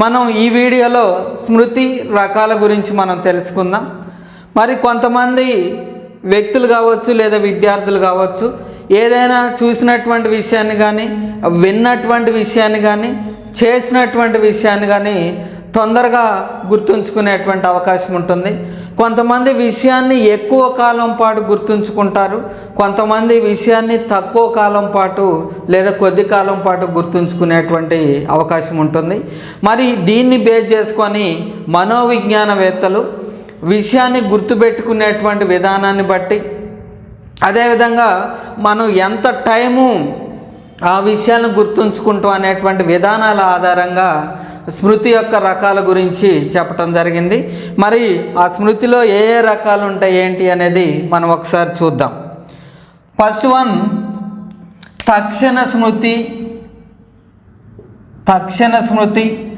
మనం ఈ వీడియోలో స్మృతి రకాల గురించి మనం తెలుసుకుందాం. మరి కొంతమంది వ్యక్తులు కావచ్చు లేదా విద్యార్థులు కావచ్చు ఏదైనా చూసినటువంటి విషయాన్ని కానీ విన్నటువంటి విషయాన్ని కానీ చేసినటువంటి విషయాన్ని కానీ తొందరగా గుర్తుంచుకునేటువంటి అవకాశం ఉంటుంది. కొంతమంది విషయాన్ని ఎక్కువ కాలం పాటు గుర్తుంచుకుంటారు కొంతమంది విషయాన్ని తక్కువ కాలం పాటు లేదా కొద్ది కాలం పాటు గుర్తుంచుకునేటువంటి అవకాశం ఉంటుంది. మరి దీన్ని బేస్ చేసుకొని మనోవిజ్ఞానవేత్తలు విషయాన్ని గుర్తుపెట్టుకునేటువంటి విధానాన్ని బట్టి అదేవిధంగా మనం ఎంత టైము ఆ విషయాన్ని గుర్తుంచుకుంటాం అనేటువంటి విధానాల ఆధారంగా స్మృతి యొక్క రకాల గురించి చెప్పటం జరిగింది. మరి ఆ స్మృతిలో ఏ ఏ రకాలు ఉంటాయి ఏంటి అనేది మనం ఒకసారి చూద్దాం. ఫస్ట్ వన్ తక్షణ స్మృతి. తక్షణ స్మృతి.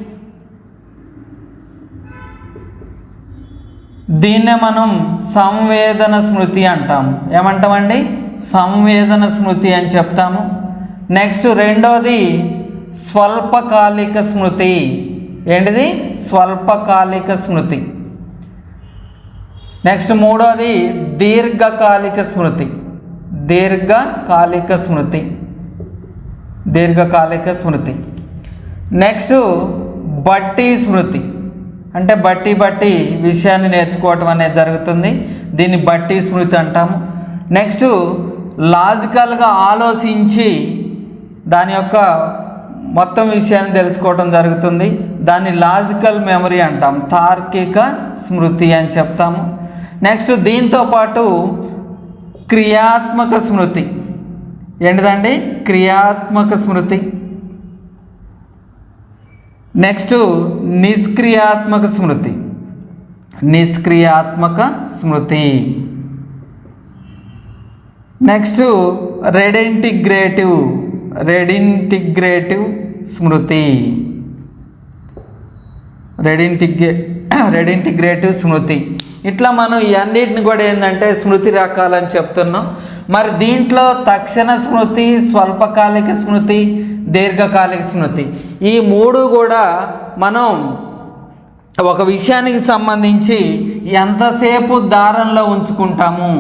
దీన్నే మనం సంవేదన స్మృతి అంటాము. ఏమంటామండి? సంవేదన స్మృతి అని చెప్తాము. నెక్స్ట్ రెండోది స్వల్పకాలిక స్మృతి. ఏంటిది? స్వల్పకాలిక స్మృతి. నెక్స్ట్ మూడోది దీర్ఘకాలిక స్మృతి. దీర్ఘకాలిక స్మృతి. దీర్ఘకాలిక స్మృతి. నెక్స్ట్ బట్టి స్మృతి. అంటే బట్టి బట్టి విషయాన్ని నేర్చుకోవటం అనేది జరుగుతుంది. దీన్ని బట్టి స్మృతి అంటాము. నెక్స్ట్ లాజికల్గా ఆలోచించి దాని యొక్క మొత్తం విషయాన్ని తెలుసుకోవటం జరుగుతుంది. దాన్ని లాజికల్ మెమరీ అంటాం. తార్కిక స్మృతి అని చెప్తాము. నెక్స్ట్ దీంతో పాటు క్రియాత్మక స్మృతి. ఏంటిదండి? క్రియాత్మక స్మృతి. నెక్స్ట్ నిష్క్రియాత్మక స్మృతి. నిష్క్రియాత్మక స్మృతి. నెక్స్ట్ రెడెంటిగ్రేటివ్ రెడింటిగ్రేటివ్ స్మృతి. రెడింటిగ్రే రెడింటిగ్రేటివ్ స్మృతి ఇట్లా మనం ఇవన్నిటిని అన్నిటిని కూడా ఏంటంటే స్మృతి రకాలని చెప్తున్నాం. మరి దీంట్లో తక్షణ స్మృతి స్వల్పకాలిక స్మృతి దీర్ఘకాలిక స్మృతి. ఈ మూడు కూడా మనం ఒక విషయానికి సంబంధించి ఎంతసేపు దారంలో ఉంచుకుంటాము?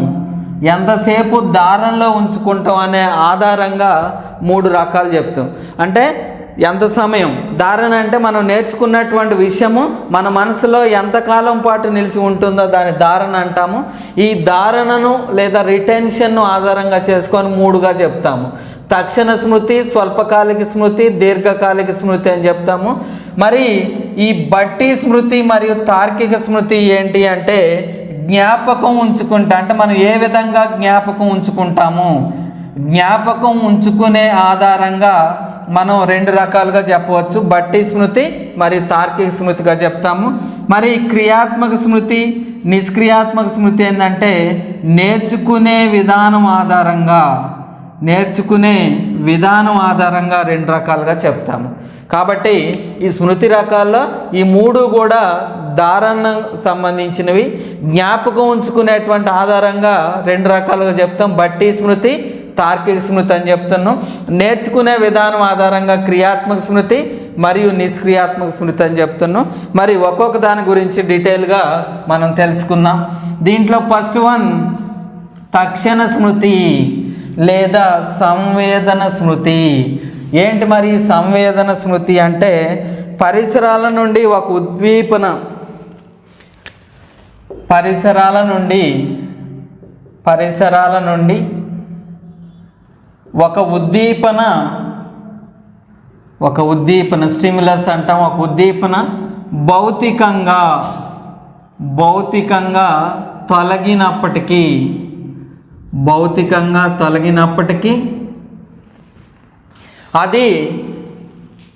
ఎంతసేపు దారంలో ఉంచుకుంటాం అనే ఆధారంగా మూడు రకాలు చెప్తాం. అంటే ఎంత సమయం? ధారణ అంటే మనం నేర్చుకున్నటువంటి విషయము మన మనసులో ఎంతకాలం పాటు నిలిచి ఉంటుందో దాని ధారణ అంటాము. ఈ ధారణను లేదా రిటెన్షన్ను ఆధారంగా చేసుకొని మూడుగా చెప్తాము. తక్షణ స్మృతి స్వల్పకాలిక స్మృతి దీర్ఘకాలిక స్మృతి అని చెప్తాము. మరి ఈ బట్టి స్మృతి మరియు తార్కిక స్మృతి ఏంటి అంటే జ్ఞాపకం ఉంచుకుంటా అంటే మనం ఏ విధంగా జ్ఞాపకం ఉంచుకుంటాము? జ్ఞాపకం ఉంచుకునే ఆధారంగా మనం రెండు రకాలుగా చెప్పవచ్చు. బట్టి స్మృతి మరియు తార్కిక స్మృతిగా చెప్తాము. మరి క్రియాత్మక స్మృతి నిష్క్రియాత్మక స్మృతి ఏంటంటే నేర్చుకునే విధానం ఆధారంగా నేర్చుకునే విధానం ఆధారంగా రెండు రకాలుగా చెప్తాము. కాబట్టి ఈ స్మృతి రకాల్లో ఈ మూడు కూడా ధారణ సంబంధించినవి. జ్ఞాపకం ఉంచుకునేటువంటి ఆధారంగా రెండు రకాలుగా చెప్తాం. బట్టి స్మృతి తార్కిక స్మృతి అని చెప్తున్నాం. నేర్చుకునే విధానం ఆధారంగా క్రియాత్మక స్మృతి మరియు నిష్క్రియాత్మక స్మృతి అని చెప్తున్నాం. మరి ఒక్కొక్క దాని గురించి డీటెయిల్గా మనం తెలుసుకుందాం. దీంట్లో ఫస్ట్ వన్ తక్షణ స్మృతి లేదా సంవేదన స్మృతి. ఏంటి మరి సంవేదన స్మృతి అంటే పరిసరాల నుండి ఒక ఉద్దీపన పరిసరాల నుండి పరిసరాల నుండి ఒక ఉద్దీపన ఒక ఉద్దీపన స్టిమ్యులస్ అంటాం ఒక ఉద్దీపన భౌతికంగా భౌతికంగా తొలగినప్పటికీ భౌతికంగా తొలగినప్పటికీ అది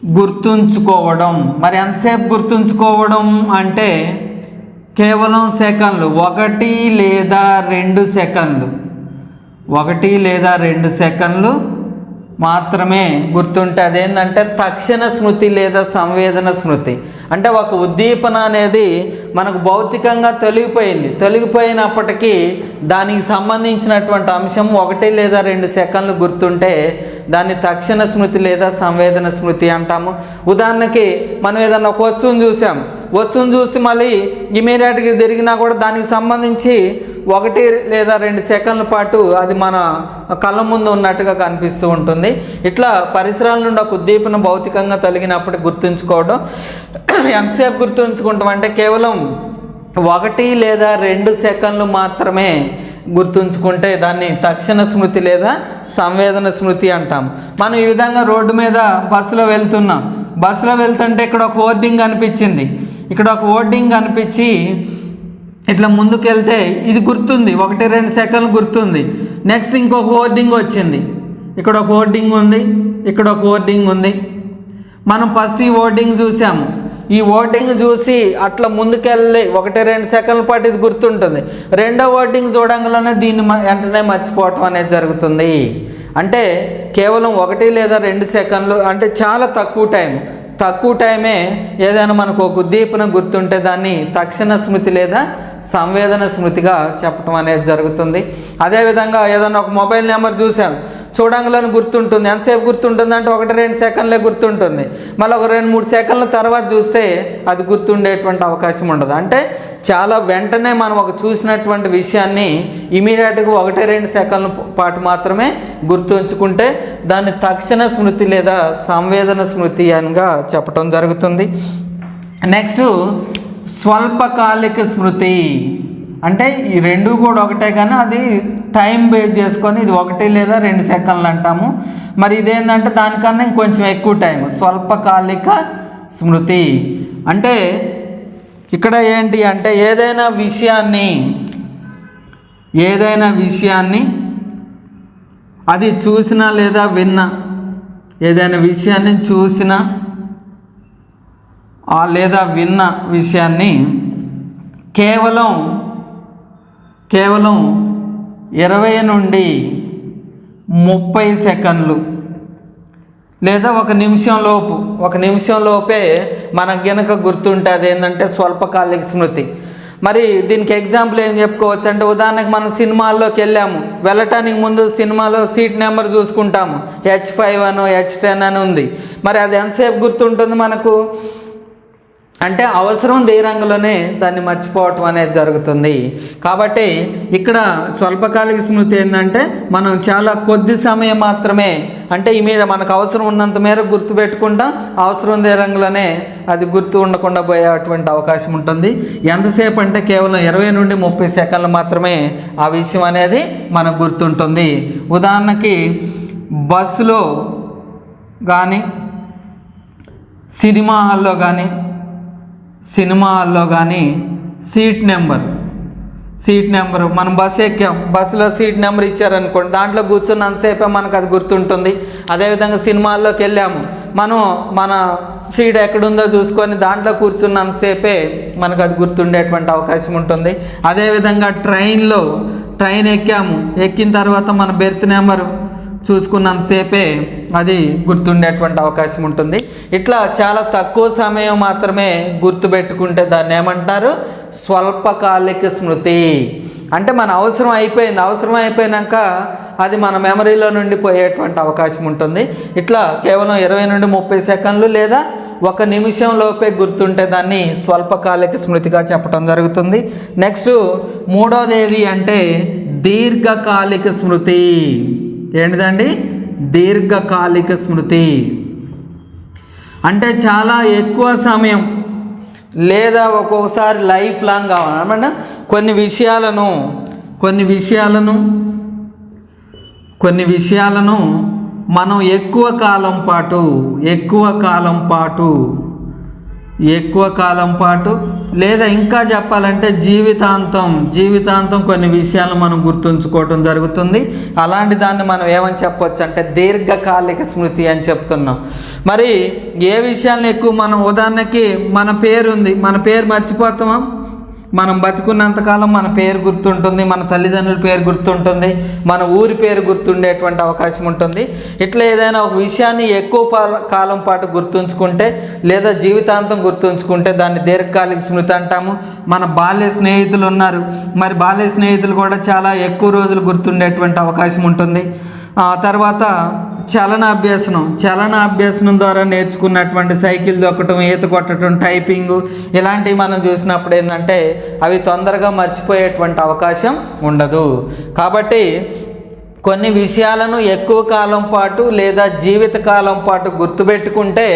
గుర్తుంచుకోవడం. మరి ఎంతసేపు గుర్తుంచుకోవడం అంటే కేవలం సెకండ్లు ఒకటి లేదా రెండు సెకండ్లు. ఒకటి లేదా రెండు సెకండ్లు మాత్రమే గుర్తుంటే అదేంటంటే తక్షణ స్మృతి లేదా సంవేదన స్మృతి. అంటే ఒక ఉద్దీపన అనేది మనకు భౌతికంగా తొలగిపోయింది. తొలగిపోయినప్పటికీ దానికి సంబంధించినటువంటి అంశం ఒకటి లేదా రెండు సెకండ్లు గుర్తుంటే దాన్ని తక్షణ స్మృతి లేదా సంవేదన స్మృతి అంటాము. ఉదాహరణకి మనం ఏదన్నా ఒక వస్తువుని చూసాం. వస్తువుని చూసి మళ్ళీ ఇమీడియట్గా తిరిగినా కూడా దానికి సంబంధించి ఒకటి లేదా రెండు సెకండ్ల పాటు అది మన కళ్ళ ముందు ఉన్నట్టుగా కనిపిస్తూ ఉంటుంది. ఇట్లా పరిసరాల నుండి ఒక ఉద్దీపన భౌతికంగా తొలగినప్పుడు గుర్తుంచుకోవడం. ఎంతసేపు గుర్తుంచుకుంటాం అంటే కేవలం ఒకటి లేదా రెండు సెకండ్లు మాత్రమే గుర్తుంచుకుంటే దాన్ని తక్షణ స్మృతి లేదా సంవేదన స్మృతి అంటాం. మనం ఈ విధంగా రోడ్డు మీద బస్సులో వెళ్తున్నాం. బస్సులో వెళ్తుంటే ఇక్కడ ఒక హోర్డింగ్ కనిపించింది ఇక్కడ ఒక హోర్డింగ్ కనిపించి ఇట్లా ముందుకెళ్తే ఇది గుర్తుంది ఒకటి రెండు సెకండ్లు గుర్తుంది. నెక్స్ట్ ఇంకొక హోర్డింగ్ వచ్చింది. ఇక్కడ ఒక హోర్డింగ్ ఉంది ఇక్కడ ఒక హోర్డింగ్ ఉంది. మనం ఫస్ట్ ఈ హోర్డింగ్ చూసాము. ఈ ఓటింగ్ చూసి అట్లా ముందుకెళ్ళి ఒకటి రెండు సెకండ్ల పాటు ఇది గుర్తుంటుంది. రెండో ఓటింగ్ చూడంగానే దీన్ని వెంటనే మర్చిపోవటం అనేది జరుగుతుంది. అంటే కేవలం ఒకటి లేదా రెండు సెకండ్లు అంటే చాలా తక్కువ టైం తక్కువ టైమే ఏదైనా మనకు ఒక ఉద్దీపన గుర్తుంటే దాన్ని తక్షణ స్మృతి లేదా సంవేదన స్మృతిగా చెప్పటం అనేది జరుగుతుంది. అదేవిధంగా ఏదైనా ఒక మొబైల్ నెంబర్ చూశాను చూడంగానే గుర్తుంటుంది. ఎంతసేపు గుర్తుంటుంది అంటే ఒకటి రెండు సెకండ్లే గుర్తుంటుంది. మళ్ళీ ఒక రెండు మూడు సెకండ్ల తర్వాత చూస్తే అది గుర్తుండేటువంటి అవకాశం ఉండదు. అంటే చాలా వెంటనే మనం ఒక చూసినటువంటి విషయాన్ని ఇమీడియట్గా ఒకటి రెండు సెకండ్ల పాటు మాత్రమే గుర్తుంచుకుంటే దాన్ని తక్షణ స్మృతి లేదా సంవేదన స్మృతి అనిగా చెప్పటం జరుగుతుంది. నెక్స్ట్ స్వల్పకాలిక స్మృతి. అంటే ఈ రెండు కూడా ఒకటే కానీ అది టైం బేస్ చేసుకొని ఇది ఒకటి లేదా రెండు సెకండ్లు అంటాము. మరి ఇదేంటంటే దానికన్నా ఇంకొంచెం ఎక్కువ టైం స్వల్పకాలిక స్మృతి. అంటే ఇక్కడ ఏంటి అంటే ఏదైనా విషయాన్ని ఏదైనా విషయాన్ని అది చూసినా లేదా విన్నా ఏదైనా విషయాన్ని చూసినా లేదా విన్న విషయాన్ని కేవలం కేవలం ఇరవై నుండి ముప్పై సెకండ్లు లేదా ఒక నిమిషం లోపు ఒక నిమిషం లోపే మనకు గనక గుర్తుంటే అదేంటంటే స్వల్పకాలిక స్మృతి. మరి దీనికి ఎగ్జాంపుల్ ఏం చెప్పుకోవచ్చు? అంటే ఉదాహరణకు మనం సినిమాల్లోకి వెళ్ళాము. వెళ్ళటానికి ముందు సినిమాలో సీట్ నెంబర్ చూసుకుంటాము. హెచ్ ఫైవ్ అను హెచ్ టెన్ అని ఉంది. మరి అది ఎంతసేపు గుర్తుంటుంది మనకు? అంటే అవసరం రంగులోనే దాన్ని మర్చిపోవటం అనేది జరుగుతుంది. కాబట్టి ఇక్కడ స్వల్పకాలిక స్మృతి ఏంటంటే మనం చాలా కొద్ది సమయం మాత్రమే అంటే ఈ మీద మనకు అవసరం ఉన్నంత మేర గుర్తు పెట్టుకుంటాం అవసరం రంగులోనే అది గుర్తు ఉండకుండా పోయేటువంటి అవకాశం ఉంటుంది. ఎంతసేపు అంటే కేవలం ఇరవై నుండి ముప్పై సెకండ్లు మాత్రమే ఆ విషయం అనేది మనకు గుర్తుంటుంది. ఉదాహరణకి బస్సులో కానీ సినిమా హాల్లో కానీ సినిమాల్లో కానీ సీట్ నెంబర్. Seat number. మనం బస్సు ఎక్కాం. బస్సులో సీట్ నెంబర్ ఇచ్చారనుకోండి. దాంట్లో కూర్చున్నంతసేపే మనకు అది గుర్తుంటుంది. అదేవిధంగా సినిమాల్లోకి వెళ్ళాము. మనం మన సీట్ ఎక్కడుందో చూసుకొని దాంట్లో కూర్చున్నంతసేపే మనకు అది గుర్తుండేటువంటి అవకాశం ఉంటుంది. అదేవిధంగా ట్రైన్లో ట్రైన్ ఎక్కాము. ఎక్కిన తర్వాత మన బెర్త్ నెంబరు. చూసుకున్నంతసేపే అది గుర్తుండేటువంటి అవకాశం ఉంటుంది. ఇట్లా చాలా తక్కువ సమయం మాత్రమే గుర్తుపెట్టుకుంటే దాన్ని ఏమంటారు? స్వల్పకాలిక స్మృతి. అంటే మన అవసరం అయిపోయింది. అవసరం అయిపోయినాక అది మన మెమరీలో నుండి పోయేటువంటి అవకాశం ఉంటుంది. ఇట్లా కేవలం ఇరవై నుండి ముప్పై సెకండ్లు లేదా ఒక నిమిషం లోపే గుర్తుంటే దాన్ని స్వల్పకాలిక స్మృతిగా చెప్పడం జరుగుతుంది. నెక్స్ట్ మూడోది ఏది అంటే దీర్ఘకాలిక స్మృతి. ఏంటిదండి? దీర్ఘకాలిక స్మృతి. అంటే చాలా ఎక్కువ సమయం లేదా ఒక్కొక్కసారి లైఫ్ లాంగ్ కావాలన్నమాట కొన్ని విషయాలను కొన్ని విషయాలను కొన్ని విషయాలను మనం ఎక్కువ కాలం పాటు ఎక్కువ కాలం పాటు ఎక్కువ కాలం పాటు లేదా ఇంకా చెప్పాలంటే జీవితాంతం జీవితాంతం కొన్ని విషయాలను మనం గుర్తుంచుకోవటం జరుగుతుంది. అలాంటి దాన్ని మనం ఏమని చెప్పొచ్చు అంటే దీర్ఘకాలిక స్మృతి అని చెప్తున్నాం. మరి ఏ విషయాలను ఎక్కువ మనం ఉదాహరణకి మన పేరు ఉంది మన పేరు మర్చిపోతామా? మనం బతికున్నంతకాలం మన పేరు గుర్తుంటుంది మన తల్లిదండ్రుల పేరు గుర్తుంటుంది మన ఊరి పేరు గుర్తుండేటువంటి అవకాశం ఉంటుంది. ఇట్లా ఏదైనా ఒక విషయాన్ని ఎక్కువ కాలం పాటు గుర్తుంచుకుంటే లేదా జీవితాంతం గుర్తుంచుకుంటే దాన్ని దీర్ఘకాలిక స్మృతి అంటాము. మన బాల్య స్నేహితులు ఉన్నారు. మరి బాల్య స్నేహితులు కూడా చాలా ఎక్కువ రోజులు గుర్తుండేటువంటి అవకాశం ఉంటుంది. తర్వాత చలన అభ్యసనం చలన ద్వారా నేర్చుకున్నటువంటి సైకిల్ దొక్కటం ఈత కొట్టడం టైపింగ్ ఇలాంటివి మనం చూసినప్పుడు ఏంటంటే అవి తొందరగా మర్చిపోయేటువంటి అవకాశం ఉండదు. కాబట్టి కొన్ని విషయాలను ఎక్కువ కాలం పాటు లేదా జీవిత కాలం పాటు గుర్తుపెట్టుకుంటే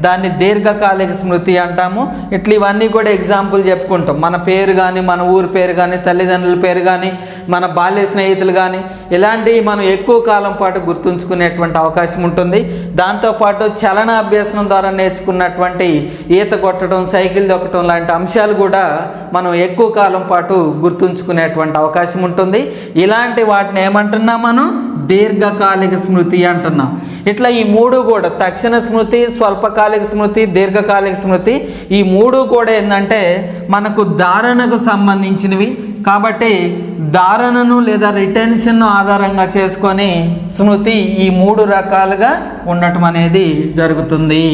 దాన్ని దీర్ఘకాలిక స్మృతి అంటాము. ఇట్లా ఇవన్నీ కూడా ఎగ్జాంపుల్ చెప్పుకుంటాం. మన పేరు కానీ మన ఊరి పేరు కానీ తల్లిదండ్రుల పేరు కానీ మన బాల్య స్నేహితులు కానీ ఇలాంటివి మనం ఎక్కువ కాలం పాటు గుర్తుంచుకునేటువంటి అవకాశం ఉంటుంది. దాంతోపాటు చలన అభ్యాసం ద్వారా నేర్చుకున్నటువంటి ఈత కొట్టడం సైకిల్ దొక్కడం లాంటి అంశాలు కూడా మనం ఎక్కువ కాలం పాటు గుర్తుంచుకునేటువంటి అవకాశం ఉంటుంది. ఇలాంటి వాటిని ఏమంటున్నాం మనం? దీర్ఘకాలిక స్మృతి అంటున్నాం. ఇట్లా ఈ మూడు కూడా తక్షణ స్మృతి స్వల్పకాలిక స్మృతి దీర్ఘకాలిక స్మృతి ఈ మూడు కూడా ఏంటంటే మనకు ధారణకు సంబంధించినవి. కాబట్టి ధారణను లేదా రిటెన్షన్ను ఆధారంగా చేసుకొని స్మృతి ఈ మూడు రకాలుగా ఉండటం అనేది జరుగుతుంది.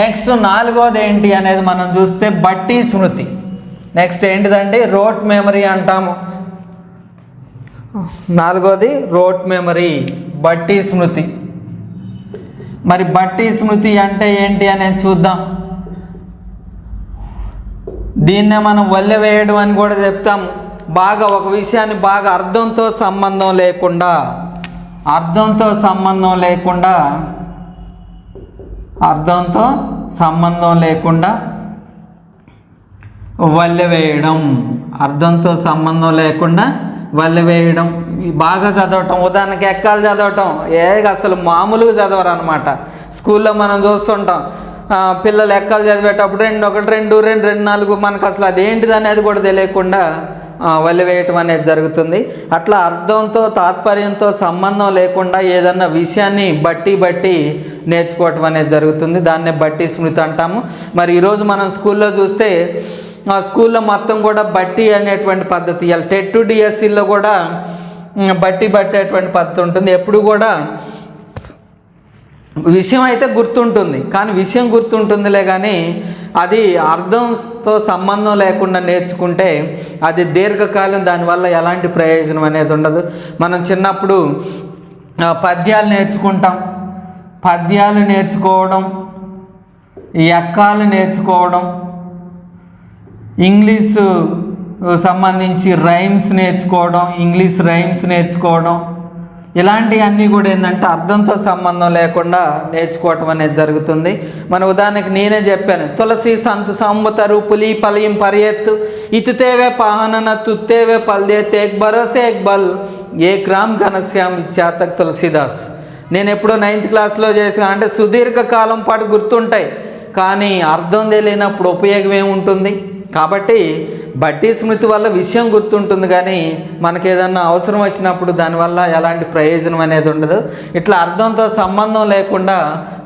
నెక్స్ట్ నాలుగోది ఏంటి అనేది మనం చూస్తే బట్టి స్మృతి. నెక్స్ట్ ఏంటిదండి? రోట్ మెమరీ అంటాము. నాలుగోది రోట్ మెమరీ బట్టి స్మృతి. మరి బట్టి స్మృతి అంటే ఏంటి అనేది చూద్దాం. దీన్నే మనం వల్లె వేయడం అని కూడా చెప్తాం. బాగా ఒక విషయాన్ని బాగా అర్థంతో సంబంధం లేకుండా అర్థంతో సంబంధం లేకుండా అర్థంతో సంబంధం లేకుండా వల్లె వేయడం అర్థంతో సంబంధం లేకుండా వల్లె వేయడం బాగా చదవటం ఉదాహరణకి ఎక్కాలు చదవటం ఏ అసలు మామూలుగా చదవరు అనమాట స్కూల్లో మనం చూస్తుంటాం పిల్లలు ఎక్కలు చదివేటప్పుడు రెండు ఒకటి రెండు రెండు రెండు నాలుగు మనకు అసలు అదేంటిది అనేది కూడా తెలియకుండా వల్ల వేయటం అనేది జరుగుతుంది. అట్లా అర్థంతో తాత్పర్యంతో సంబంధం లేకుండా ఏదన్నా విషయాన్ని బట్టి బట్టి నేర్చుకోవటం అనేది జరుగుతుంది. దాన్నే బట్టి స్మృతి అంటాము. మరి ఈరోజు మనం స్కూల్లో చూస్తే ఆ స్కూల్లో మొత్తం కూడా బట్టి అనేటువంటి పద్ధతి. ఇవాళ టెట్ టు డిఎస్సిలో కూడా బట్టి పట్టేటువంటి పద్ధతి ఉంటుంది. ఎప్పుడు కూడా విషయం అయితే గుర్తుంటుంది. కానీ విషయం గుర్తుంటుందిలే కానీ అది అర్థంతో సంబంధం లేకుండా నేర్చుకుంటే అది దీర్ఘకాలం దానివల్ల ఎలాంటి ప్రయోజనం అనేది ఉండదు. మనం చిన్నప్పుడు పద్యాలు నేర్చుకుంటాం. పద్యాలు నేర్చుకోవడం ఎక్కాలు నేర్చుకోవడం ఇంగ్లీషు సంబంధించి రైమ్స్ నేర్చుకోవడం ఇంగ్లీష్ రైమ్స్ నేర్చుకోవడం ఇలాంటివన్నీ కూడా ఏంటంటే అర్థంతో సంబంధం లేకుండా నేర్చుకోవటం అనేది జరుగుతుంది. మన ఉదాహరణకి నేనే చెప్పాను తులసి సంత సంబుతరు పులి పలియం పరియెత్తు ఇతితేవే పాహనన తుత్తేవే పల్దే తేక్ భరోసే ఎక్ బల్ ఏ క్రామ్ ఘనశ్యామ్ ఇచ్చాతక్ తులసిదాస్. నేను ఎప్పుడో నైన్త్ క్లాస్లో చేసిన అంటే సుదీర్ఘ కాలం పాటు గుర్తుంటాయి కానీ అర్థం తెలియనప్పుడు ఉపయోగం ఏముంటుంది? కాబట్టి బట్టి స్మృతి వల్ల విషయం గుర్తుంటుంది కానీ మనకి ఏదన్నా అవసరం వచ్చినప్పుడు దానివల్ల ఎలాంటి ప్రయోజనం అనేది ఉండదు. ఇట్లా అర్థంతో సంబంధం లేకుండా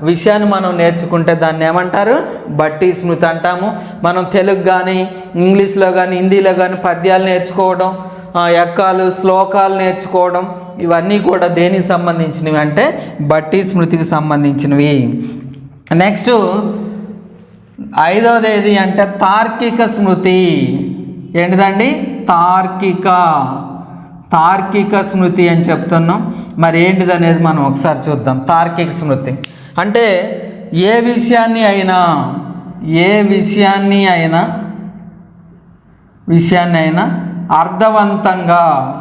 విషయాన్ని మనం నేర్చుకుంటే దాన్ని ఏమంటారు? బట్టి స్మృతి అంటాము. మనం తెలుగు కానీ ఇంగ్లీష్లో కానీ హిందీలో కానీ పద్యాలు నేర్చుకోవడం ఆ, ఎక్కాలు శ్లోకాలు నేర్చుకోవడం ఇవన్నీ కూడా దేనికి సంబంధించినవి అంటే బట్టి స్మృతికి సంబంధించినవి. నెక్స్ట్ ఐదవది ఏది అంటే తార్కిక స్మృతి. ఏంటిదండి? తార్కిక. తార్కిక స్మృతి అని చెప్తున్నాం. మరి ఏంటిది అనేది మనం ఒకసారి చూద్దాం. తార్కిక స్మృతి. అంటే ఏ విషయాన్ని అయినా ఏ విషయాన్ని అయినా విషయాన్ని అయినా అర్థవంతంగా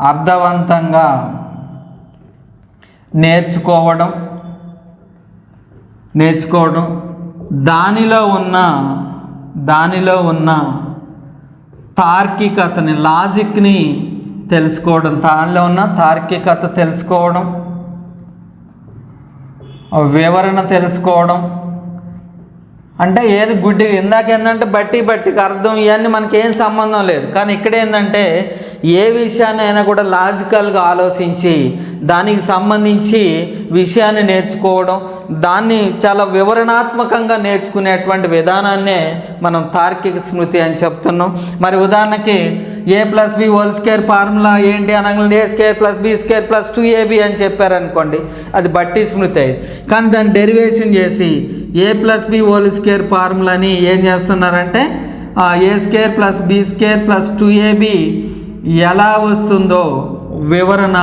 అర్థవంతంగా నేర్చుకోవడం నేర్చుకోవడం దానిలో ఉన్న దానిలో ఉన్న తార్కికతని లాజిక్ని తెలుసుకోవడం దానిలో ఉన్న తార్కికత తెలుసుకోవడం వివరణ తెలుసుకోవడం. అంటే ఏది గుడ్డి ఇందాక ఏంటంటే బట్టి బట్టికి అర్థం ఇవన్నీ మనకేం సంబంధం లేదు. కానీ ఇక్కడ ఏంటంటే ఏ విషయాన్నైనా కూడా లాజికల్గా ఆలోచించి దానికి సంబంధించి విషయాన్ని నేర్చుకోవడం దాన్ని చాలా వివరణాత్మకంగా నేర్చుకునేటువంటి విధానాన్నే మనం తార్కిక స్మృతి అని చెప్తున్నాం. మరి ఉదాహరణకి A plus B whole square formula ఏంటి అనగానే A square plus B square plus two AB అని చెప్పారనుకోండి అది బట్టి స్మృతి అయ్యి కానీ దాన్ని డెరివేషన్ చేసి A plus B whole square ఫార్ములాని ఏం చేస్తున్నారంటే ఆ, A square plus B square plus two AB ఎలా వస్తుందో వివరణ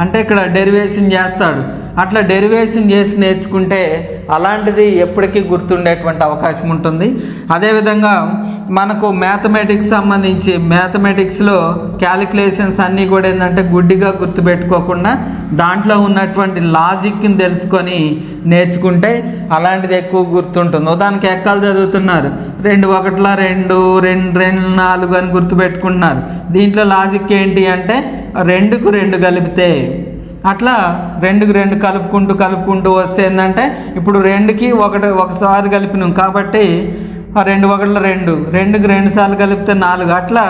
అంటే ఇక్కడ డెరివేషన్ చేస్తాడు. అట్లా డెరివేషన్ చేసి నేర్చుకుంటే అలాంటిది ఎప్పటికీ గుర్తుండేటువంటి అవకాశం ఉంటుంది. అదేవిధంగా మనకు మ్యాథమెటిక్స్ సంబంధించి మ్యాథమెటిక్స్లో క్యాలిక్యులేషన్స్ అన్నీ కూడా ఏంటంటే గుడ్డిగా గుర్తుపెట్టుకోకుండా దాంట్లో ఉన్నటువంటి లాజిక్ని తెలుసుకొని నేర్చుకుంటే అలాంటిది ఎక్కువ గుర్తుంటుంది. ఉదాహరణకి ఎక్కలు చదువుతున్నారు. రెండు ఒకట్ల రెండు రెండు రెండు నాలుగు అని గుర్తుపెట్టుకుంటున్నారు. దీంట్లో లాజిక్ ఏంటి అంటే రెండుకు రెండు కలిపితే అట్లా రెండుకి రెండు కలుపుకుంటూ కలుపుకుంటూ వస్తే ఏంటంటే ఇప్పుడు రెండుకి ఒకటి ఒకసారి కలిపినాం కాబట్టి ఆ రెండు ఒకటిలో రెండు రెండుకి రెండు సార్లు కలిపితే నాలుగు. అట్లా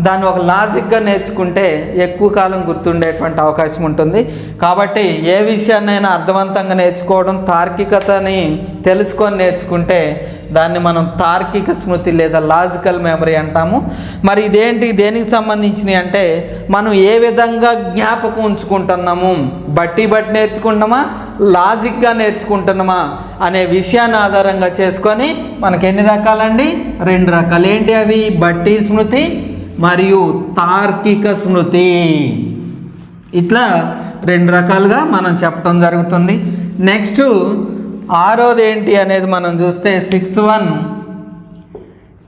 దాన్ని ఒక లాజిక్గా నేర్చుకుంటే ఎక్కువ కాలం గుర్తుండేటువంటి అవకాశం ఉంటుంది. కాబట్టి ఏ విషయాన్నైనా అర్థవంతంగా నేర్చుకోవడం తార్కికతని తెలుసుకొని నేర్చుకుంటే దాన్ని మనం తార్కిక స్మృతి లేదా లాజికల్ మెమరీ అంటాము. మరి ఇదేంటి దేనికి సంబంధించినవి అంటే మనం ఏ విధంగా జ్ఞాపకం ఉంచుకుంటున్నాము బట్టి బట్టి నేర్చుకుంటామా లాజిక్గా నేర్చుకుంటున్నామా అనే విషయాన్ని ఆధారంగా చేసుకొని మనకి ఎన్ని రకాలండి? రెండు రకాలు. ఏంటి అవి? బట్టి స్మృతి మరియు తార్కిక స్మృతి. ఇట్లా రెండు రకాలుగా మనం చెప్పడం జరుగుతుంది. నెక్స్ట్ ఆరోది ఏంటి అనేది మనం చూస్తే సిక్స్త్ వన్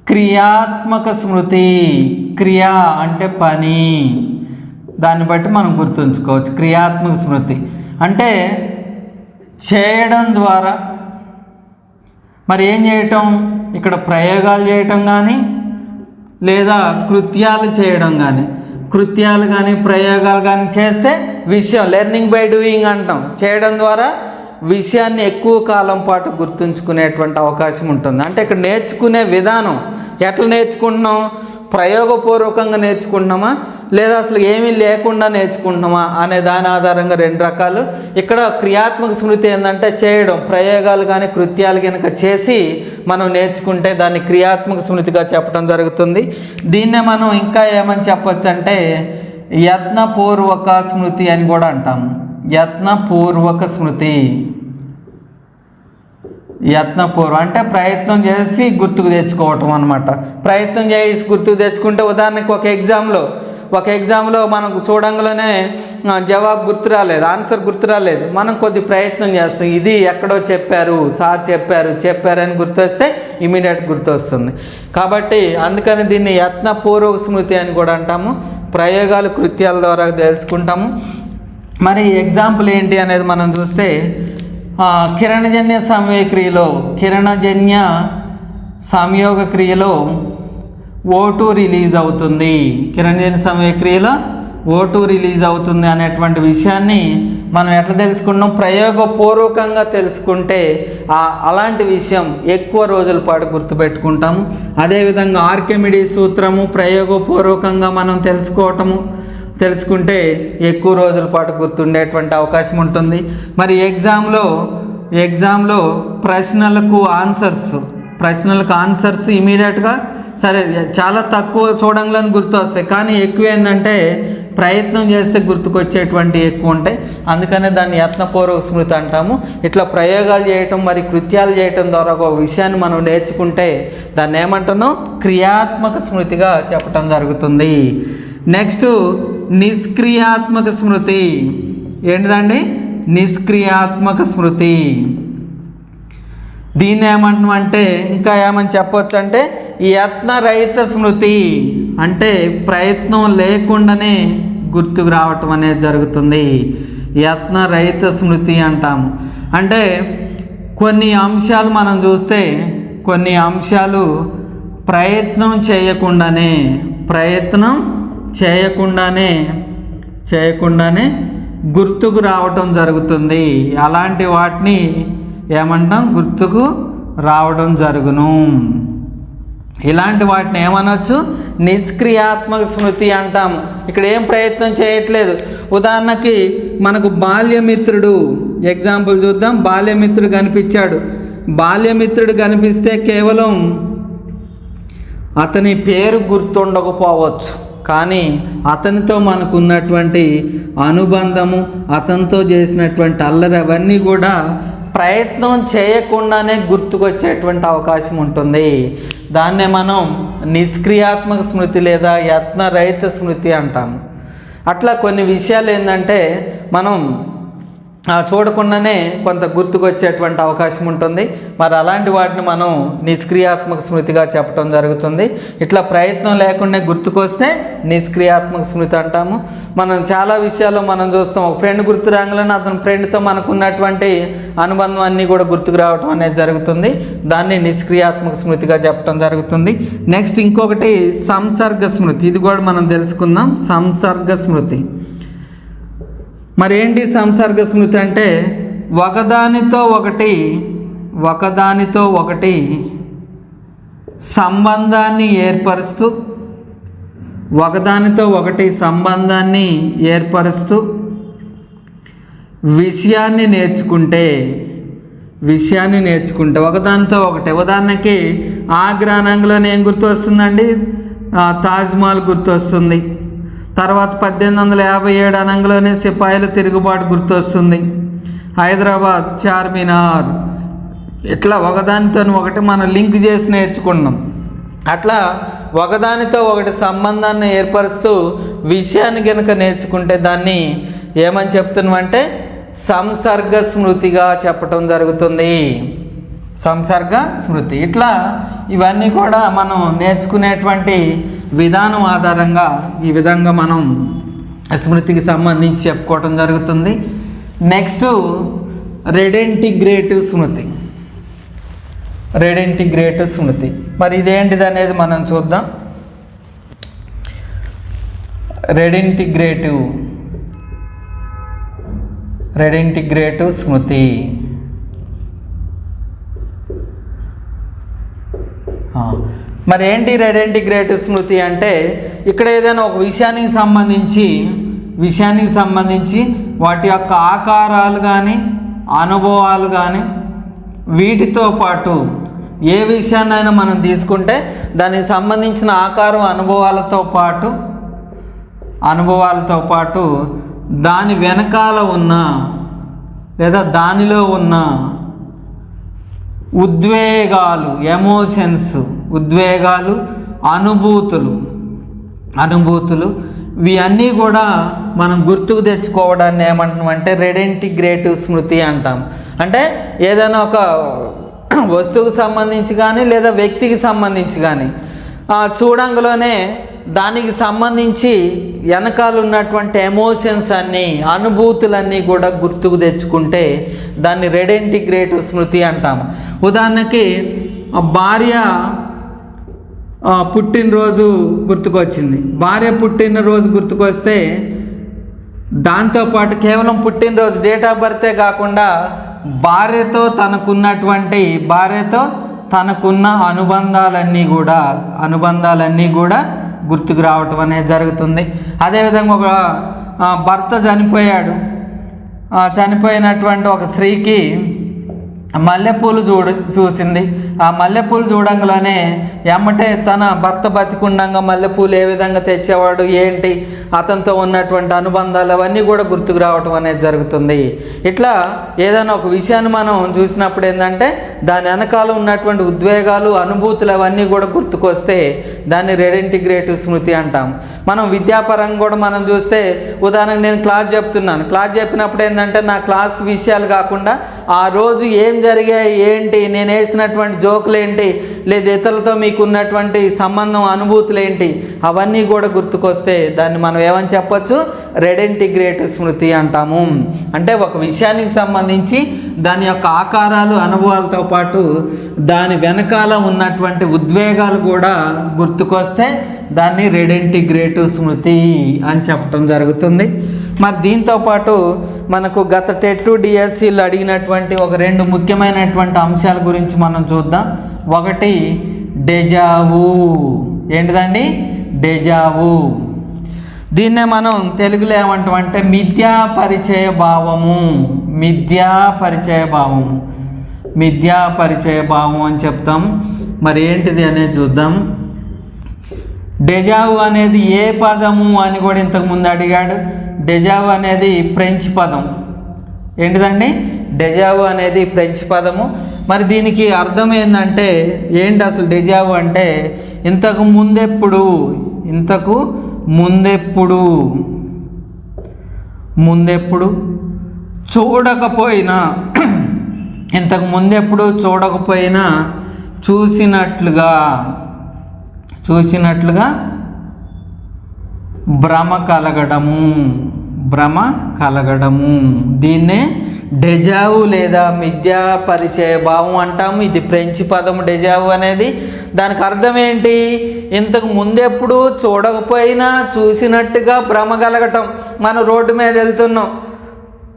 క్రియాత్మక స్మృతి. క్రియా అంటే పని. దాన్ని బట్టి మనం గుర్తుంచుకోవచ్చు క్రియాత్మక స్మృతి. అంటే చేయడం ద్వారా. మరి ఏం చేయటం? ఇక్కడ ప్రయోగాలు చేయటం కానీ లేదా కృత్యాలు చేయడం కానీ కృత్యాలు కానీ ప్రయోగాలు కానీ చేస్తే విషయం లెర్నింగ్ బై డూయింగ్ అంటాం. చేయడం ద్వారా విషయాన్ని ఎక్కువ కాలం పాటు గుర్తుంచుకునేటువంటి అవకాశం ఉంటుంది. అంటే ఇక్కడ నేర్చుకునే విధానం ఎట్లా నేర్చుకుంటున్నాం? ప్రయోగపూర్వకంగా నేర్చుకుంటున్నామా? లేదా అసలు ఏమీ లేకుండా నేర్చుకుంటున్నామా అనే దాని ఆధారంగా రెండు రకాలు. ఇక్కడ క్రియాత్మక స్మృతి ఏంటంటే చేయడం ప్రయోగాలు కానీ కృత్యాలు కనుక చేసి మనం నేర్చుకుంటే దాన్ని క్రియాత్మక స్మృతిగా చెప్పడం జరుగుతుంది. దీన్నే మనం ఇంకా ఏమని చెప్పొచ్చు అంటే యత్నపూర్వక స్మృతి అని కూడా అంటాము యత్నపూర్వక స్మృతి. యత్నపూర్వం అంటే ప్రయత్నం చేసి గుర్తుకు తెచ్చుకోవటం అనమాట ప్రయత్నం చేసి గుర్తుకు తెచ్చుకుంటే ఉదాహరణకు ఒక ఎగ్జామ్లో ఒక ఎగ్జామ్లో మనకు చూడంగానే జవాబు గుర్తు రాలేదు ఆన్సర్ గుర్తు రాలేదు. మనం కొద్ది ప్రయత్నం చేస్తాం ఇది ఎక్కడో చెప్పారు సార్ చెప్పారు చెప్పారని గుర్తొస్తే ఇమీడియట్ గుర్తొస్తుంది. కాబట్టి అందుకని దీన్ని యత్నపూర్వక స్మృతి అని కూడా అంటాము ప్రయోగాలు కృత్యాల ద్వారా తెలుసుకుంటాము. మరి ఎగ్జాంపుల్ ఏంటి అనేది మనం చూస్తే కిరణజన్య సంయోగ క్రియలో కిరణజన్య సంయోగ క్రియలో ఓటు రిలీజ్ అవుతుంది. కిరణజన్య సమయక్రియలో క్రియలో ఓటు రిలీజ్ అవుతుంది అనేటువంటి విషయాన్ని మనం ఎట్లా తెలుసుకున్నాం? ప్రయోగపూర్వకంగా తెలుసుకుంటే ఆ అలాంటి విషయం ఎక్కువ రోజుల పాటు గుర్తుపెట్టుకుంటాము. అదేవిధంగా ఆర్కెమిడీ సూత్రము ప్రయోగపూర్వకంగా మనం తెలుసుకోవటము తెలుసుకుంటే ఎక్కువ రోజుల పాటు గుర్తుండేటువంటి అవకాశం ఉంటుంది. మరి ఎగ్జామ్లో ఎగ్జామ్లో ప్రశ్నలకు ఆన్సర్స్ ప్రశ్నలకు ఆన్సర్స్ ఇమీడియట్గా సరే చాలా తక్కువ చూడంగానే గుర్తు వస్తాయి కానీ ఎక్కువ ఏంటంటే ప్రయత్నం చేస్తే గుర్తుకొచ్చేటువంటి ఎక్కువ ఉంటాయి. అందుకనే దాన్ని యత్నపూర్వక స్మృతి అంటాము. ఇట్లా ప్రయోగాలు చేయటం మరి కృత్యాలు చేయటం ద్వారా ఒక విషయాన్ని మనం నేర్చుకుంటే దాన్ని ఏమంటున్నాం? క్రియాత్మక స్మృతిగా చెప్పటం జరుగుతుంది. నెక్స్ట్ నిష్క్రియాత్మక స్మృతి. ఏంటిదండి? నిష్క్రియాత్మక స్మృతి. దీన్ని ఏమంటున్నాం అంటే ఇంకా ఏమని చెప్పొచ్చు అంటే యత్నరహిత స్మృతి అంటే ప్రయత్నం లేకుండానే గుర్తుకు రావటం అనేది జరుగుతుంది. యత్నరహిత స్మృతి అంటాము. అంటే కొన్ని అంశాలు మనం చూస్తే కొన్ని అంశాలు ప్రయత్నం చేయకుండానే ప్రయత్నం చేయకుండానే చేయకుండానే గుర్తుకు రావటం జరుగుతుంది. అలాంటి వాటిని ఏమంటాం? గుర్తుకు రావడం జరుగును. ఇలాంటి వాటిని ఏమనొచ్చు? నిష్క్రియాత్మక స్మృతి అంటాము ఇక్కడ ఏం ప్రయత్నం చేయట్లేదు. ఉదాహరణకి మనకు బాల్యమిత్రుడు ఎగ్జాంపుల్ చూద్దాం. బాల్యమిత్రుడు కనిపించాడు. బాల్యమిత్రుడు కనిపిస్తే కేవలం అతని పేరు గుర్తుండకపోవచ్చు. కానీ అతనితో మనకు ఉన్నటువంటి అనుబంధము అతనితో చేసినటువంటి అల్లరి అవన్నీ కూడా ప్రయత్నం చేయకుండానే గుర్తుకొచ్చేటువంటి అవకాశం ఉంటుంది. దాన్నే మనం నిష్క్రియాత్మక స్మృతి లేదా యత్నరహిత స్మృతి అంటాము. అట్లా కొన్ని విషయాలు ఏంటంటే మనం చూడకుండానే కొంత గుర్తుకొచ్చేటువంటి అవకాశం ఉంటుంది. మరి అలాంటి వాటిని మనం నిష్క్రియాత్మక స్మృతిగా చెప్పడం జరుగుతుంది. ఇట్లా ప్రయత్నం లేకుండా గుర్తుకొస్తే నిష్క్రియాత్మక స్మృతి అంటాము. మనం చాలా విషయాల్లో మనం చూస్తాం. ఒక ఫ్రెండ్ గుర్తు రాగానే అతని ఫ్రెండ్తో మనకున్నటువంటి అనుబంధం అన్నీ కూడా గుర్తుకు రావడం అనేది జరుగుతుంది. దాన్ని నిష్క్రియాత్మక స్మృతిగా చెప్పడం జరుగుతుంది. నెక్స్ట్ ఇంకొకటి సంసర్గ స్మృతి. ఇది కూడా మనం తెలుసుకుందాం. సంసర్గ స్మృతి. మరేంటి సంసర్గ స్మృతి అంటే ఒకదానితో ఒకటి ఒకదానితో ఒకటి సంబంధాన్ని ఏర్పరుస్తూ ఒకదానితో ఒకటి సంబంధాన్ని ఏర్పరుస్తూ విషయాన్ని నేర్చుకుంటే విషయాన్ని నేర్చుకుంటే ఒకదానితో ఒకటి. ఉదాహరణకి ఆగ్రా అనంగంలోనే ఏం గుర్తు వస్తుందండి తాజ్మహల్ గుర్తు వస్తుంది తర్వాత పద్దెనిమిది వందల యాభై ఏడు అనంగలోనే సిపాయిల తిరుగుబాటు గుర్తొస్తుంది. హైదరాబాద్ చార్మినార్. ఇట్లా ఒకదానితో ఒకటి మనం లింక్ చేసి నేర్చుకున్నాం. అట్లా ఒకదానితో ఒకటి సంబంధాన్ని ఏర్పరుస్తూ విషయాన్ని కనుక నేర్చుకుంటే దాన్ని ఏమని చెప్తున్నామంటే సంసర్గ స్మృతిగా చెప్పటం జరుగుతుంది. సంసర్గ స్మృతి. ఇట్లా ఇవన్నీ కూడా మనం నేర్చుకునేటువంటి విధానం ఆధారంగా ఈ విధంగా మనం స్మృతికి సంబంధించి చెప్పుకోవటం జరుగుతుంది. నెక్స్ట్ రెడెంటిగ్రేటివ్ స్మృతి రెడెంటిగ్రేటివ్ స్మృతి మరి ఇదేంటిది అనేది మనం చూద్దాం. రెడెంటిగ్రేటివ్ రెడెంటిగ్రేటివ్ స్మృతి మరి ఏంటి రెడెంటిగ్రేటివ్ స్మృతి అంటే ఇక్కడ ఏదైనా ఒక విషయానికి సంబంధించి విషయానికి సంబంధించి వాటి యొక్క ఆకారాలు కానీ అనుభవాలు కానీ వీటితో పాటు ఏ విషయాన్నైనా మనం తీసుకుంటే దానికి సంబంధించిన ఆకారం అనుభవాలతో పాటు అనుభవాలతో పాటు దాని వెనకాల ఉన్న లేదా దానిలో ఉన్న ఉద్వేగాలు ఎమోషన్స్ ఉద్వేగాలు అనుభూతులు. అనుభూతులు. ఇవన్నీ కూడా మనం గుర్తుకు తెచ్చుకోవడాన్ని ఏమంటాం అంటే రెడెంటిగ్రేటివ్ స్మృతి అంటాం. అంటే ఏదైనా ఒక వస్తువుకు సంబంధించి కానీ లేదా వ్యక్తికి సంబంధించి కానీ చూడంగలోనే దానికి సంబంధించి వెనకాల ఉన్నటువంటి ఎమోషన్స్ అన్నీ అనుభూతులన్నీ కూడా గుర్తుకు తెచ్చుకుంటే దాన్ని రెడెంటిగ్రేటివ్ స్మృతి అంటాము ఉదాహరణకి భార్య పుట్టినరోజు గుర్తుకొచ్చింది. భార్య పుట్టినరోజు గుర్తుకొస్తే దాంతోపాటు కేవలం పుట్టినరోజు డేట్ ఆఫ్ బర్తే కాకుండా భార్యతో తనకున్నటువంటి భార్యతో తనకున్న అనుబంధాలన్నీ కూడా అనుబంధాలన్నీ కూడా గుర్తుకు రావటం అనేది జరుగుతుంది. అదేవిధంగా ఒక భర్త చనిపోయాడు. చనిపోయినటువంటి ఒక స్త్రీకి మల్లెపూలు చూడ చూసింది. ఆ మల్లెపూలు చూడంగానే ఎమ్మటే తన భర్త బతికుండంగా మల్లెపూలు ఏ విధంగా తెచ్చేవాడు ఏంటి అతనితో ఉన్నటువంటి అనుబంధాలు అవన్నీ కూడా గుర్తుకు రావటం అనేది జరుగుతుంది. ఇట్లా ఏదైనా ఒక విషయాన్ని మనం చూసినప్పుడు ఏంటంటే దాని వెనకాల ఉన్నటువంటి ఉద్వేగాలు అనుభూతులు అవన్నీ కూడా గుర్తుకొస్తే దాన్ని రెడెంటిగ్రేటివ్ స్మృతి అంటాం. మనం విద్యాపరంగా కూడా మనం చూస్తే ఉదాహరణకు నేను క్లాస్ చెప్తున్నాను. క్లాస్ చెప్పినప్పుడు ఏంటంటే నా క్లాస్ విషయాలు కాకుండా ఆ రోజు ఏం జరిగాయి ఏంటి నేను వేసినటువంటి జోకులు ఏంటి లేదా ఇతరులతో మీకు ఉన్నటువంటి సంబంధం అనుభూతులు ఏంటి అవన్నీ కూడా గుర్తుకొస్తే దాన్ని మనం ఏమని చెప్పొచ్చు? రెడెంటిగ్రేటివ్ స్మృతి అంటాము. అంటే ఒక విషయానికి సంబంధించి దాని యొక్క ఆకారాలు అనుభవాలతో పాటు దాని వెనకాల ఉన్నటువంటి ఉద్వేగాలు కూడా గుర్తుకొస్తే దాన్ని రెడెంటిగ్రేటివ్ స్మృతి అని చెప్పడం జరుగుతుంది. మరి దీంతో పాటు మనకు గత టెట్ డిఎస్సీలు అడిగినటువంటి ఒక రెండు ముఖ్యమైనటువంటి అంశాల గురించి మనం చూద్దాం. ఒకటి డెజావు ఏంటిదండి? డెజావు దీన్నే మనం తెలుగులో ఏమంటాం అంటే మిథ్యా పరిచయ భావము. మిథ్యా పరిచయ భావము. మిథ్యా పరిచయ భావం అని చెప్తాం. మరి ఏంటిది అనేది చూద్దాం. డెజావు అనేది ఏ పదము అని కూడా ఇంతకు ముందు అడిగాడు. డెజావు అనేది ఫ్రెంచ్ పదం. ఏంటిదండి? డెజావు అనేది ఫ్రెంచ్ పదము. మరి దీనికి అర్థం ఏంటంటే ఏంటి అసలు డెజావు అంటే? ఇంతకు ముందెప్పుడు ఇంతకు ముందెప్పుడు ముందెప్పుడు చూడకపోయినా ఇంతకు ముందెప్పుడు చూడకపోయినా చూసినట్లుగా చూసినట్లుగా భ్రమ కలగడము భ్రమ కలగడము. దీన్నే డెజావు లేదా మిథ్యా పరిచయ భావం అంటాము. ఇది ఫ్రెంచ్ పదము డెజావు అనేది. దానికి అర్థం ఏంటి? ఇంతకు ముందెప్పుడు చూడకపోయినా చూసినట్టుగా భ్రమ కలగటం. మనం రోడ్డు మీద వెళ్తున్నాం.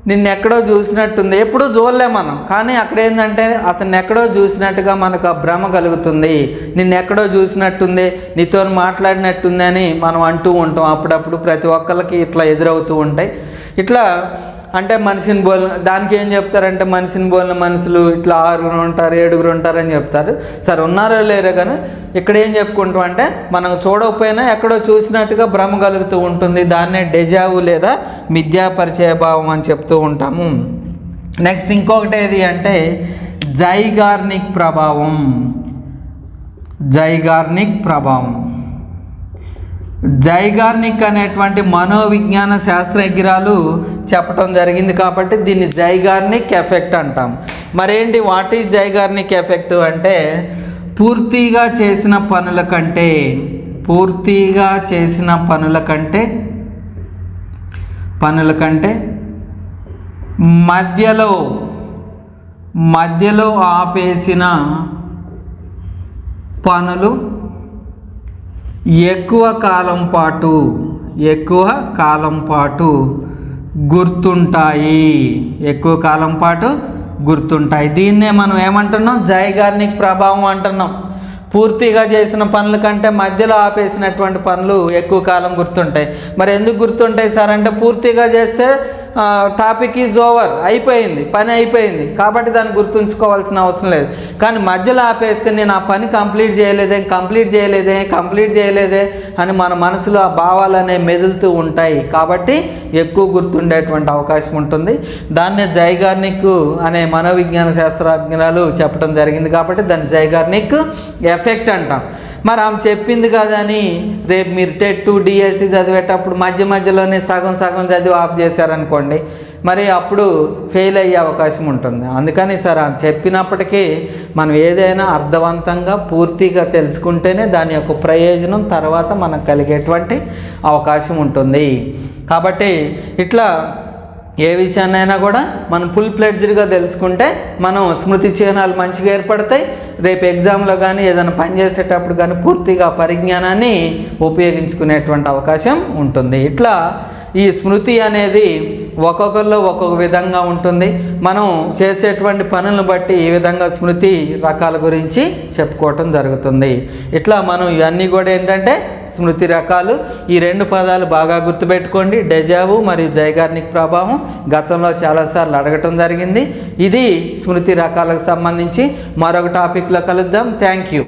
నిన్ను ఎక్కడో చూసినట్టుంది. ఎప్పుడూ చూడలే మనం. కానీ అక్కడ ఏంటంటే అతన్ని ఎక్కడో చూసినట్టుగా మనకు ఆ భ్రమ కలుగుతుంది. నిన్ను ఎక్కడో చూసినట్టుంది. నీతో మాట్లాడినట్టుంది అని మనం అంటూ ఉంటాం. అప్పుడప్పుడు ప్రతి ఒక్కరికి ఇట్లా ఎదురవుతూ ఉంటాయి. ఇట్లా అంటే మనిషిని బోల్ దానికి ఏం చెప్తారంటే మనిషిని బోలిన మనుషులు ఇట్లా ఆరుగురు ఉంటారు ఏడుగురు ఉంటారు అని చెప్తారు. సరే ఉన్నారో లేరో కానీ ఇక్కడ ఏం చెప్పుకుంటాం అంటే మనం చూడకపోయినా ఎక్కడో చూసినట్టుగా భ్రమ కలుగుతూ ఉంటుంది. దాన్నే డెజావు లేదా మిథ్యా పరిచయ భావం అని చెప్తూ ఉంటాము. నెక్స్ట్ ఇంకొకటి ఏది అంటే జైగార్నిక్ ప్రభావం. జైగార్నిక్ ప్రభావం. జైగార్నిక్ అనేటువంటి మనోవిజ్ఞాన శాస్త్రజ్ఞరాలు చెప్పడం జరిగింది కాబట్టి దీన్ని జైగార్నిక్ ఎఫెక్ట్ అంటాం. మరేంటి వాట్ ఈజ్ జైగార్నిక్ ఎఫెక్ట్ అంటే పూర్తిగా చేసిన పనుల కంటే పూర్తిగా చేసిన పనుల కంటే పనుల కంటే మధ్యలో మధ్యలో ఆపేసిన పనులు ఎక్కువ కాలం పాటు ఎక్కువ కాలం పాటు గుర్తుంటాయి. ఎక్కువ కాలం పాటు గుర్తుంటాయి. దీన్నే మనం ఏమంటున్నాం? జైగార్నిక్ ప్రభావం అంటున్నాం. పూర్తిగా చేసిన పనుల కంటే మధ్యలో ఆపేసినటువంటి పనులు ఎక్కువ కాలం గుర్తుంటాయి. మరి ఎందుకు గుర్తుంటాయి సార్? అంటే పూర్తిగా చేస్తే టాపిక్ ఈజ్ ఓవర్ అయిపోయింది. పని అయిపోయింది. కాబట్టి దాన్ని గుర్తుంచుకోవాల్సిన అవసరం లేదు. కానీ మధ్యలో ఆపేస్తే నేను ఆ పని కంప్లీట్ చేయలేదే కంప్లీట్ చేయలేదే కంప్లీట్ చేయలేదే అని మన మనసులో ఆ భావాలు అనేవి మెదులుతూ ఉంటాయి. కాబట్టి ఎక్కువ గుర్తుండేటువంటి అవకాశం ఉంటుంది. దాన్నే జైగార్నిక్ అనే మనోవిజ్ఞాన శాస్త్రజ్ఞాలు చెప్పడం జరిగింది కాబట్టి దాన్ని జైగార్నిక్ ఎఫెక్ట్ అంటాం. మరి ఆమె చెప్పింది కదా అని రేపు మీరు టెట్ టూ డిఎస్సి చదివేటప్పుడు మధ్య మధ్యలోనే సగం సగం చదివి ఆఫ్ చేశారనుకోండి మరి అప్పుడు ఫెయిల్ అయ్యే అవకాశం ఉంటుంది. అందుకని సార్ ఆమె చెప్పినప్పటికీ మనం ఏదైనా అర్థవంతంగా పూర్తిగా తెలుసుకుంటేనే దాని యొక్క ప్రయోజనం తర్వాత మనకు కలిగేటువంటి అవకాశం ఉంటుంది. కాబట్టి ఇట్లా ఏ విషయాన్నైనా కూడా మనం ఫుల్ ప్లెడ్జ్డ్గా తెలుసుకుంటే మనం స్మృతి చిహ్నాలు మంచిగా ఏర్పడతాయి రేపు ఎగ్జామ్లో కానీ ఏదైనా పని చేసేటప్పుడు కానీ పూర్తిగా పరిజ్ఞానాన్ని ఉపయోగించుకునేటువంటి అవకాశం ఉంటుంది. ఇట్లా ఈ స్మృతి అనేది ఒక్కొక్కరిలో ఒక్కొక్క విధంగా ఉంటుంది. మనం చేసేటువంటి పనులను బట్టి ఈ విధంగా స్మృతి రకాల గురించి చెప్పుకోవటం జరుగుతుంది. ఇట్లా మనం ఇవన్నీ కూడా ఏంటంటే స్మృతి రకాలు. ఈ రెండు పదాలు బాగా గుర్తుపెట్టుకోండి. డెజావు మరియు జైగార్నిక్ ప్రభావం గతంలో చాలాసార్లు అడగటం జరిగింది. ఇది స్మృతి రకాలకు సంబంధించి మరొక టాపిక్లో కలుద్దాం. Thank you